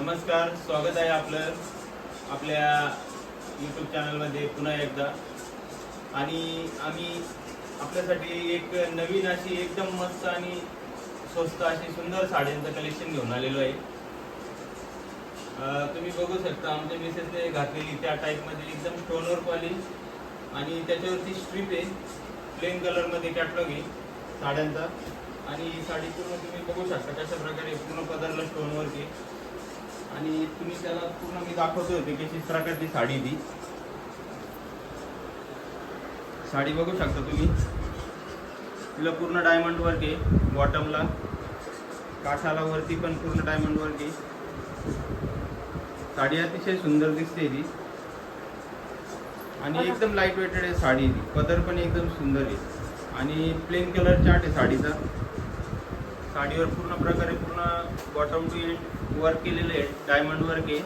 नमस्कार स्वागत आहे आपलं आपल्या यूट्यूब चॅनलमध्ये पुन्हा एकदा. आणि आम्ही आपल्यासाठी एक नवीन अशी एकदम मस्त आणि स्वस्त अशी सुंदर साड्यांचं कलेक्शन घेऊन आलेलो आहे. तुम्ही बघू शकता आमच्या मिसेसने घातलेली त्या टाईपमध्ये एकदम स्टोनवर क्वाली आणि त्याच्यावरती स्ट्रीप आहे. प्लेन कलरमध्ये कॅटलॉग आहे साड्यांचा. आणि ही साडी पूर्ण तुम्ही बघू शकता कशा प्रकारे पूर्ण पदरला स्टोनवरती आहे आणि तुम्ही त्याला पूर्ण मी दाखवतो होते कशी प्रकारची साडी ती. साडी बघू शकता तुम्ही. तिला पूर्ण डायमंड वर्क आहे बॉटमला काठाला वरती पण पूर्ण डायमंड वर्क आहे. साडी अतिशय सुंदर दिसते ती. आणि एकदम लाइट वेटेड आहे साडी ती. पदर पण एकदम सुंदर आहे. आणि प्लेन कलर चार्ट आहे साडीचा. साडीवर पूर्ण प्रकारे पूर्ण बॉटम टू एंड वर्क केलेलं आहे डायमंड वर्क आहे.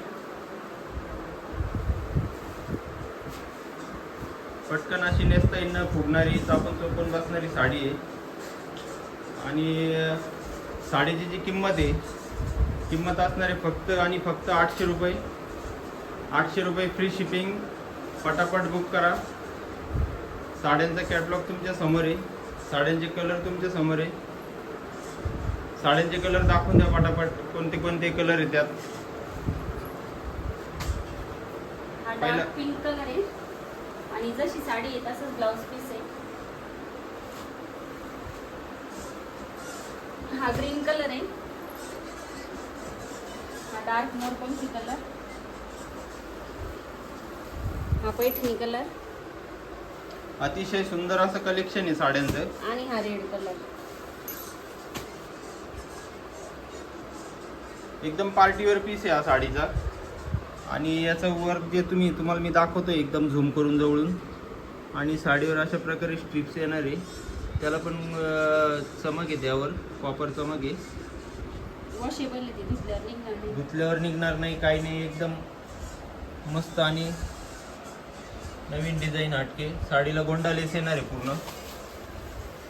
पटकन अशी नेसता येईल ना फुगणारी चापून चोपून बसणारी साडी आहे. आणि साडीची जी किंमत आहे किंमत असणारे फक्त आणि फक्त आठशे रुपये. आठशे रुपये फ्री शिपिंग पटापट बुक करा. साड्यांचा कॅटलॉग तुमच्यासमोर आहे. साड्यांचे कलर तुमच्यासमोर आहे. साड्यांचे कलर दाखवून द्या पटापट. कोणते कोणते कलर हा पहिला- पिंक कलर आहे. आणि जशी साडी आहे तसंच ब्लाउज पीस आहे. हा ग्रीन कलर आहे. हा डार्क मोरपंखी कलर? हा पैठणी कलर. अतिशय सुंदर असं कलेक्शन आहे साड्यांचं. आणि हा रेड कलर. एकदम पार्टीवर पीस आहे हा साडीचा. आणि याचं वर्क जे तुम्ही तुम्हाला मी दाखवतो एकदम झूम करून जवळून. आणि साडीवर अशा प्रकारे स्ट्रिप्स येणार आहे. त्याला पण चमक आहे त्यावर कॉपर चमक आहे. धुतल्यावर निघणार नाही. काही नाही. एकदम मस्त आणि नवीन डिझाईन हटके साडीला गोंडा लेस येणार आहे पूर्ण.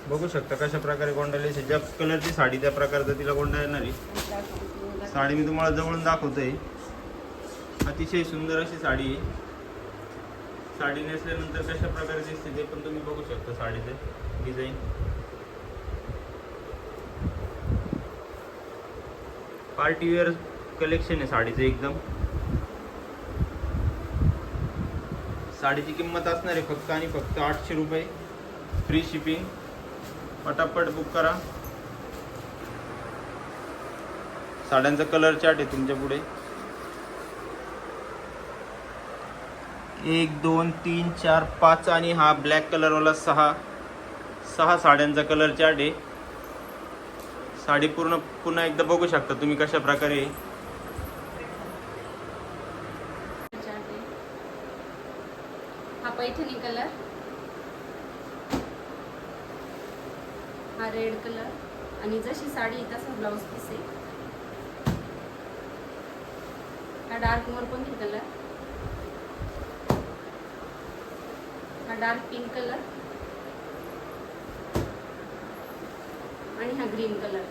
बघू शकता कशा प्रकारे गोंडा लेस आहे. ज्या कलरची साडी त्या प्रकारचा तिला गोंडा येणार आहे. साडी मी तुम्हाला जवळून दाखवतोय. अतिशय सुंदर अशी साडी आहे. साडी नेसल्यानंतर कशा प्रकारे दिसते ते पण तुम्ही बघू शकता साडीचे डिझाईन पार्टीवेअर कलेक्शन आहे साडीचं एकदम. साडीची किंमत असणार आहे फक्त आणि फक्त आठशे रुपये. फ्री शिपिंग पटापट बुक करा. साड्यांचा कलर चार्ट आहे तुमच्यापुढे. एक दोन तीन चार पाच आणि हा ब्लॅक कलरवाला सहा. सहा साड्यांचा कलर चार्ट आहे. साडी पूर्ण पुन्हा एकदा बघू शकता तुम्ही कशा प्रकारे हा पैठणी कलर हा रेड कलर आणि जशी साडी तसा ब्लाऊज पीस आहे. हा डार्क मोरपंखी कलर हा डार्क पिंक कलर. आणि हा ग्रीन कलर.